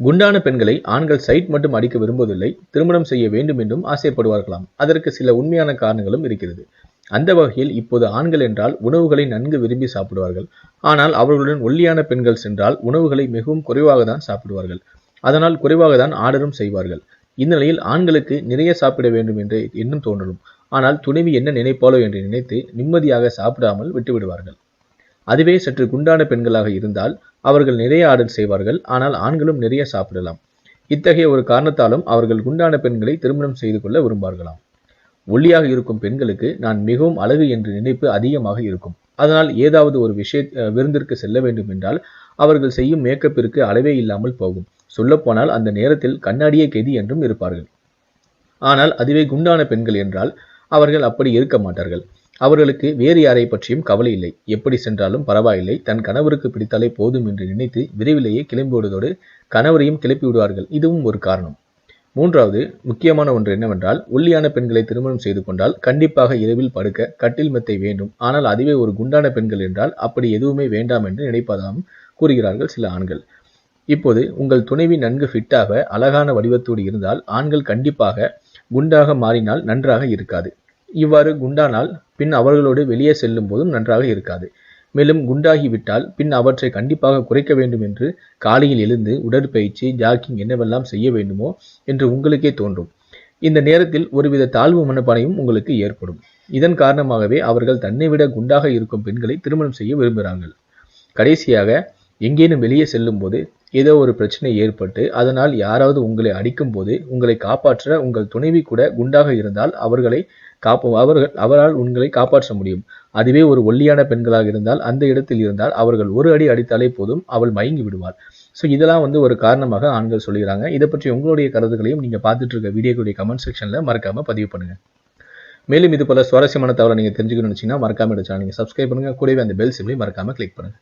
குண்டான பெண்களை ஆண்கள் சைட் மட்டும் அடிக்க விரும்புவதில்லை திருமணம் செய்ய வேண்டும் என்றும் ஆசைப்படுவார்களாம். அதற்கு சில உண்மையான காரணங்களும் இருக்கிறது. அந்த வகையில் இப்போது ஆண்கள் என்றால் உணவுகளை நன்கு விரும்பி சாப்பிடுவார்கள். ஆனால் அவர்களுடன் ஒல்லியான பெண்கள் சென்றால் உணவுகளை மிகவும் குறைவாக தான் சாப்பிடுவார்கள். அதனால் குறைவாக தான் ஆர்டரும் செய்வார்கள். இந்நிலையில் ஆண்களுக்கு நிறைய சாப்பிட வேண்டும் என்று எண்ணம் தோன்றலும். ஆனால் துணைவி என்ன நினைப்பாளோ என்று நினைத்து நிம்மதியாக சாப்பிடாமல் விட்டுவிடுவார்கள். அதுவே சற்று குண்டான பெண்களாக இருந்தால் அவர்கள் நிறைய ஆர்டர் செய்வார்கள் ஆனால் ஆண்களும் நிறைய சாப்பிடலாம். இத்தகைய ஒரு காரணத்தாலும் அவர்கள் குண்டான பெண்களை திருமணம் செய்து கொள்ள விரும்பார்களாம். ஒல்லியாக இருக்கும் பெண்களுக்கு நான் மிகவும் அழகு என்ற நினைப்பு அதிகமாக இருக்கும். அதனால் ஏதாவது ஒரு விஷய விருந்திற்கு செல்ல வேண்டும் என்றால் அவர்கள் செய்யும் மேக்கப்பிற்கு அளவே இல்லாமல் போகும். சொல்லப்போனால் அந்த நேரத்தில் கண்ணாடியே கெதி என்றும் இருப்பார்கள். ஆனால் அதுவே குண்டான பெண்கள் என்றால் அவர்கள் அப்படி இருக்க மாட்டார்கள். அவர்களுக்கு வேறு யாரை பற்றியும் கவலை இல்லை. எப்படி சென்றாலும் பரவாயில்லை. தன் கணவருக்கு பிடித்தாலே போதும் என்று நினைத்து விரைவிலேயே கிளம்பிவிடுவதோடு கணவரையும் கிளப்பி விடுவார்கள் இதுவும் ஒரு காரணம். மூன்றாவது முக்கியமான ஒன்று என்னவென்றால் ஒல்லியான பெண்களை திருமணம் செய்து கொண்டால் கண்டிப்பாக இரவில் படுக்க கட்டில் மெத்தை வேண்டும். ஆனால் அதுவே ஒரு குண்டான பெண்கள் என்றால் அப்படி எதுவுமே வேண்டாம் என்று நினைப்பதாகவும் கூறுகிறார்கள் சில ஆண்கள். இப்போது உங்கள் துணைவி நன்கு ஃபிட்டாக அழகான வடிவத்தோடு இருந்தால் ஆண்கள் கண்டிப்பாக குண்டாக மாறினால் நன்றாக இருக்காது. இவ்வாறு குண்டானால் பின் அவர்களோடு வெளியே செல்லும் போதும் நன்றாக இருக்காது. மேலும் குண்டாகிவிட்டால் பின் அவற்றை கண்டிப்பாக குறைக்க வேண்டும் என்று காலையில் எழுந்து உடற்பயிற்சி ஜாக்கிங் என்னவெல்லாம் செய்ய வேண்டுமோ என்று உங்களுக்கே தோன்றும். இந்த நேரத்தில் ஒருவித தாழ்வு மனப்பானையும் உங்களுக்கு ஏற்படும். இதன் காரணமாகவே அவர்கள் தன்னை விட குண்டாக இருக்கும் பெண்களை திருமணம் செய்ய விரும்புகிறார்கள். கடைசியாக எங்கேனும் வெளியே செல்லும் போது ஏதோ ஒரு பிரச்சனை ஏற்பட்டு அதனால் யாராவது உங்களை அடிக்கும் போது உங்களை காப்பாற்ற உங்கள் துணைவி கூட குண்டாக இருந்தால் அவர்களை காப்போம் அவர்கள் அவரால் உங்களை காப்பாற்ற முடியும். அதுவே ஒரு ஒல்லியான பெண்களாக இருந்தால் அந்த இடத்தில் இருந்தால் அவர்கள் ஒரு அடி அடித்தாலே போதும் அவள் மயங்கி விடுவாள். ஸோ இதெல்லாம் வந்து ஒரு காரணமாக ஆண்கள் சொல்கிறாங்க. இதை பற்றி உங்களுடைய கருத்துக்களையும் நீங்கள் பார்த்துட்டு இருக்க வீடியோக்குடைய கமெண்ட் செக்ஷனில் மறக்காமல் பதிவு பண்ணுங்க. மேலும் இது போல சுவாரஸ்யமான தகவலை நீங்கள் தெரிஞ்சுக்கணும்னு நினச்சிங்கன்னா மறக்காம இந்த சேனல் நீங்கள் சப்ஸ்கிரைப் பண்ணுங்க. கூடவே அந்த பெல் சிம்லையும் மறக்காம கிளிக் பண்ணுங்க.